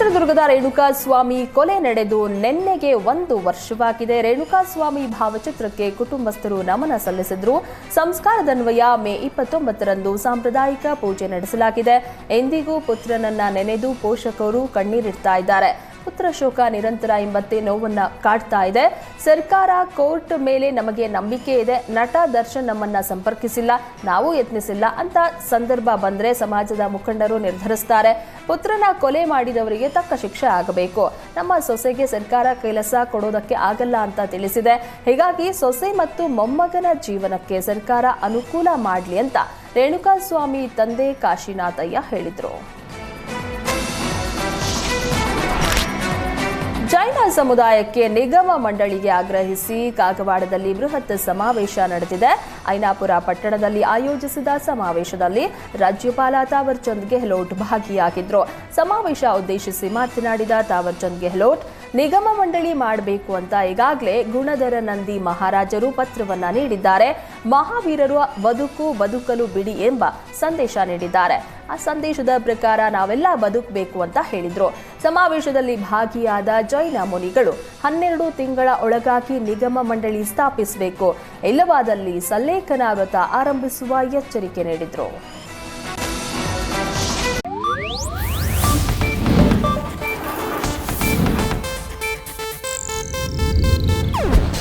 ಚಿತ್ರದುರ್ಗದ ರೇಣುಕಾ ಸ್ವಾಮಿ ಕೊಲೆ ನಡೆದು ನಿನ್ನೆಗೆ ಒಂದು ವರ್ಷವಾಗಿದೆ. ರೇಣುಕಾ ಸ್ವಾಮಿ ಭಾವಚಿತ್ರಕ್ಕೆ ಕುಟುಂಬಸ್ಥರು ನಮನ ಸಲ್ಲಿಸಿದ್ರು. ಸಂಸ್ಕಾರದನ್ವಯ ಮೇ ಇಪ್ಪತ್ತೊಂಬತ್ತರಂದು ಸಾಂಪ್ರದಾಯಿಕ ಪೂಜೆ ನಡೆಸಲಾಗಿದೆ. ಎಂದಿಗೂ ಪುತ್ರನನ್ನ ನೆನೆದು ಪೋಷಕರು ಕಣ್ಣೀರಿಡ್ತಾ ಇದ್ದಾರೆ. ಶೋಕ ನಿರಂತರ ಎಂಬಂತೆ ನೋವನ್ನ ಕಾಡ್ತಾ ಇದೆ. ಸರ್ಕಾರ, ಕೋರ್ಟ್ ಮೇಲೆ ನಮಗೆ ನಂಬಿಕೆ ಇದೆ. ನಟ ದರ್ಶನ್ ನಮ್ಮನ್ನ ಸಂಪರ್ಕಿಸಿಲ್ಲ. ನಾವು ಯತ್ನಿಸಿಲ್ಲ ಅಂತ ಸಂದರ್ಭ ಬಂದ್ರೆ ಸಮಾಜದ ಮುಖಂಡರು ನಿರ್ಧರಿಸ್ತಾರೆ. ಪುತ್ರನ ಕೊಲೆ ಮಾಡಿದವರಿಗೆ ತಕ್ಕ ಶಿಕ್ಷೆ ಆಗಬೇಕು. ನಮ್ಮ ಸೊಸೆಗೆ ಸರ್ಕಾರ ಕೆಲಸ ಕೊಡೋದಕ್ಕೆ ಆಗಲ್ಲ ಅಂತ ತಿಳಿಸಿದೆ. ಹೀಗಾಗಿ ಸೊಸೆ ಮತ್ತು ಮೊಮ್ಮಗನ ಜೀವನಕ್ಕೆ ಸರ್ಕಾರ ಅನುಕೂಲ ಮಾಡಲಿ ಅಂತ ರೇಣುಕಾಸ್ವಾಮಿ ತಂದೆ ಕಾಶಿನಾಥಯ್ಯ ಹೇಳಿದರು. ಸಮುದಾಯಕ್ಕೆ ನಿಗಮ ಮಂಡಳಿಗೆ ಆಗ್ರಹಿಸಿ ಕಾಗವಾಡದಲ್ಲಿ ಬೃಹತ್ ಸಮಾವೇಶ ನಡೆದಿದೆ. ಐನಾಪುರ ಪಟ್ಟಣದಲ್ಲಿ ಆಯೋಜಿಸಿದ ಸಮಾವೇಶದಲ್ಲಿ ರಾಜ್ಯಪಾಲ ತಾವರ್ಚಂದ್ ಗೆಹ್ಲೋಟ್ ಭಾಗಿಯಾಗಿದ್ರು. ಸಮಾವೇಶ ಉದ್ದೇಶಿಸಿ ಮಾತನಾಡಿದ ತಾವರ್ಚಂದ್ ಗೆಹ್ಲೋಟ್ ನಿಗಮ ಮಂಡಳಿ ಮಾಡಬೇಕು ಅಂತ ಈಗಾಗಲೇ ಗುಣಧರ ನಂದಿ ಮಹಾರಾಜರು ಪತ್ರವನ್ನ ನೀಡಿದ್ದಾರೆ. ಮಹಾವೀರರು ಬದುಕು ಬದುಕಲು ಬಿಡಿ ಎಂಬ ಸಂದೇಶ ನೀಡಿದ್ದಾರೆ. ಆ ಸಂದೇಶದ ಪ್ರಕಾರ ನಾವೆಲ್ಲ ಬದುಕಬೇಕು ಅಂತ ಹೇಳಿದ್ರು. ಸಮಾವೇಶದಲ್ಲಿ ಭಾಗಿಯಾದ ಜೈನ ಮುನಿಗಳು ಹನ್ನೆರಡು ತಿಂಗಳ ಒಳಗಾಗಿ ನಿಗಮ ಮಂಡಳಿ ಸ್ಥಾಪಿಸಬೇಕು. ಇಲ್ಲವಾದಲ್ಲಿ ಸಲ್ಲೇಖನ ವ್ರತ ಆರಂಭಿಸುವ ಎಚ್ಚರಿಕೆ ನೀಡಿದ್ರು.